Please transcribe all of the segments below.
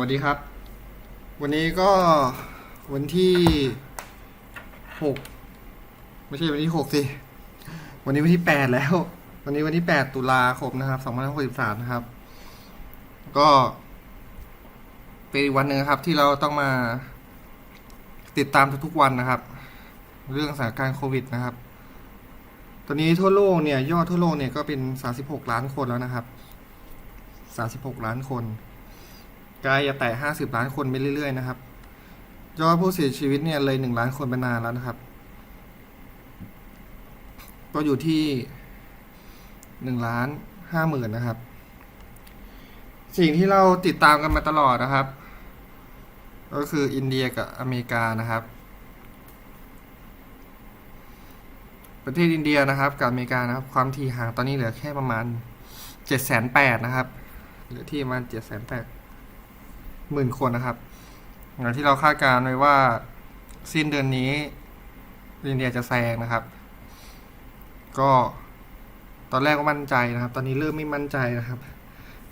วัสดีครับ วันนี้ก็วันที่หกไม่ใช่วันที่หกสิ วันนี้วันที่แปดแล้ว วันนี้วันที่แปดตุลาคมนะครับสองพันหกสิบสามนะครับ ก็เป็นอีกวันหนึ่งครับ ที่เราต้องมาติดตามทุกๆวันนะครับ เรื่องสถานการณ์โควิดนะครับ ตอนนี้ทั่วโลกเนี่ย ยอดทั่วโลกเนี่ยก็เป็นสาสิบหกล้านคนแล้วนะครับสาสิบหกล้านคน ใกล้จะแตะห้าสิบล้านคนไปเรื่อยๆนะครับ ยอดผู้เสียชีวิตเนี่ยเลยหนึ่งล้านคนไปนานแล้วนะครับ ก็อยู่ที่หนึ่งล้านห้าหมื่นนะครับ สิ่งที่เราติดตามกันมาตลอดนะครับ ก็คืออินเดียกับอเมริกานะครับ ประเทศอินเดียนะครับ กับอเมริกานะครับ ความถี่ห่างตอนนี้เหลือแค่ประมาณเจ็ดแสนแปดนะครับ เหลือที่ประมาณเจ็ดแสนแปด หมื่นคนนะครับอย่างที่เราคาดการณ์ไว้ว่าสิ้นเดือนนี้อินเดียจะแซงนะครับ ก็ตอนแรกก็มั่นใจนะครับ ตอนนี้เริ่มไม่มั่นใจนะครับ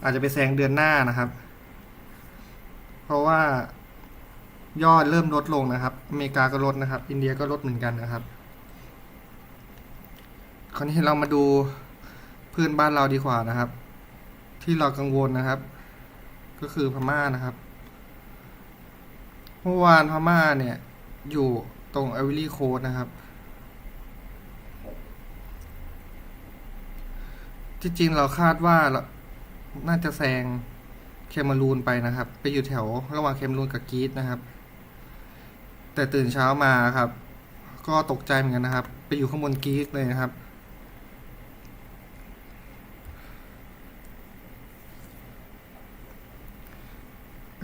อาจจะไปแซงเดือนหน้านะครับ เพราะว่ายอดเริ่มลดลงนะครับอเมริกาก็ลดนะครับ อินเดียก็ลดเหมือนกันนะครับ คราวนี้เรามาดูเพื่อนบ้านเราดีกว่านะครับ ที่เรากังวลนะครับ ก็คือพม่านะครับเมื่อวานพม่าเนี่ยอยู่ตรงเอวิลี่โคดนะครับ ที่จริงเราคาดว่าน่าจะแซงเคมารูนไปนะครับ ไปอยู่แถวระหว่างเคมารูนกับกรีซนะครับ แต่ตื่นเช้ามาครับ ก็ตกใจเหมือนกันนะครับ ไปอยู่ข้างบนกรีซเลยนะครับ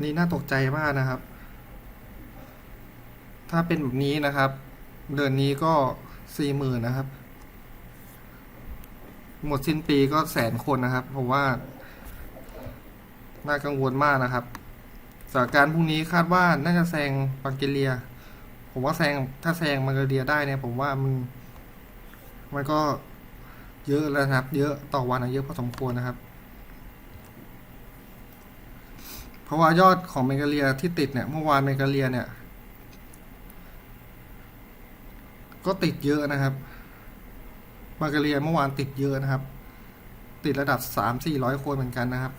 อันนี้น่าตกใจมากนะครับ ถ้าเป็นแบบนี้นะครับ เดือนนี้ก็สี่หมื่นนะครับ หมดสิ้นปีก็แสนคนนะครับผมว่า น่ากังวลมากนะครับสถานการณ์พรุ่งนี้คาดว่าน่าจะแซงบังเกเลีย ผมว่าแซงถ้าแซงบังเกเลียได้เนี่ย ผมว่ามันมันก็เยอะแล้วนะครับ เยอะต่อวันอะเยอะพอสมควรนะครับ เพ ราะว่ายอดของเมกาเลียที่ติดเนี่ย เมื่อวานเมกาเลียเนี่ย ก็ติดเยอะนะครับมากาเลียเมื่อวานติดเยอะนะครับ ติดระดับสามสี่ร้อยคนเหมือนกันนะครับ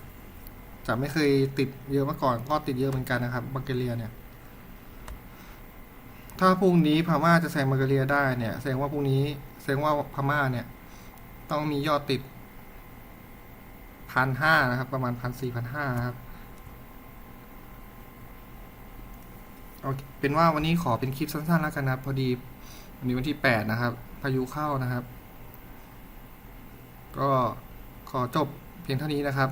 จะไม่เคยติดเยอะมาก่อน ก็ติดเยอะเหมือนกันนะครับมากาเลียเนี่ย ถ้าพรุ่งนี้พม่าจะแซงมากาเลียได้เนี่ยแสดงว่าพรุ่งนี้แสดงว่าพม่าเนี่ย ต้องมียอดติดพันห้านะครับ ประมาณพันสี่พันห้านะครับ เป็นว่าวันนี้ขอเป็นคลิปสั้นๆแล้วกันนะพอดีวันนี้วันที่แปดนะครับ พายุเข้านะครับ ก็ขอจบเพียงเท่านี้นะครับ